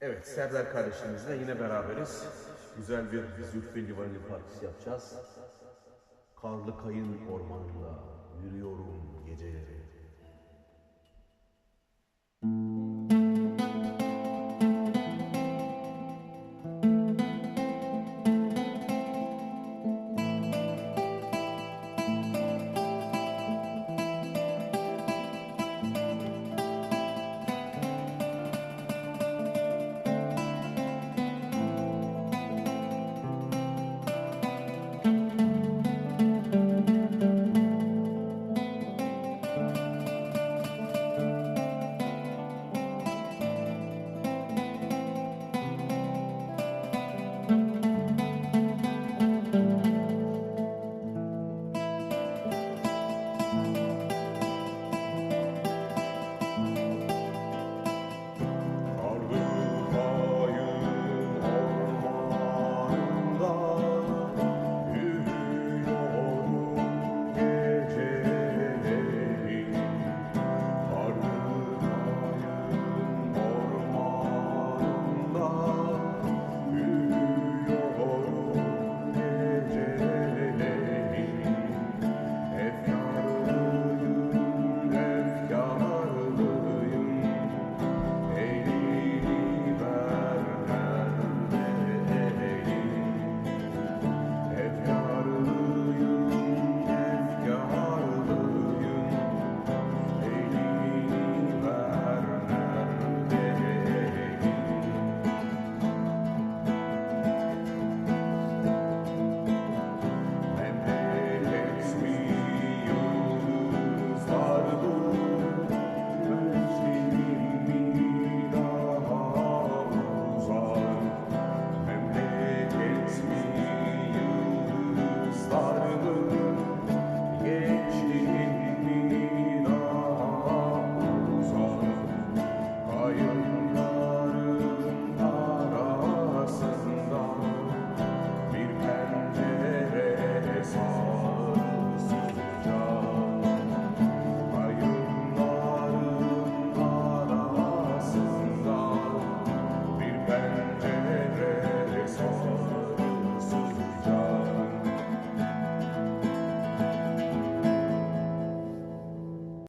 Evet, Serdar kardeşimizle yine beraberiz. Güzel bir Zülfü Livaneli partisi yapacağız. Karlı kayın ormanında yürüyorum geceleri.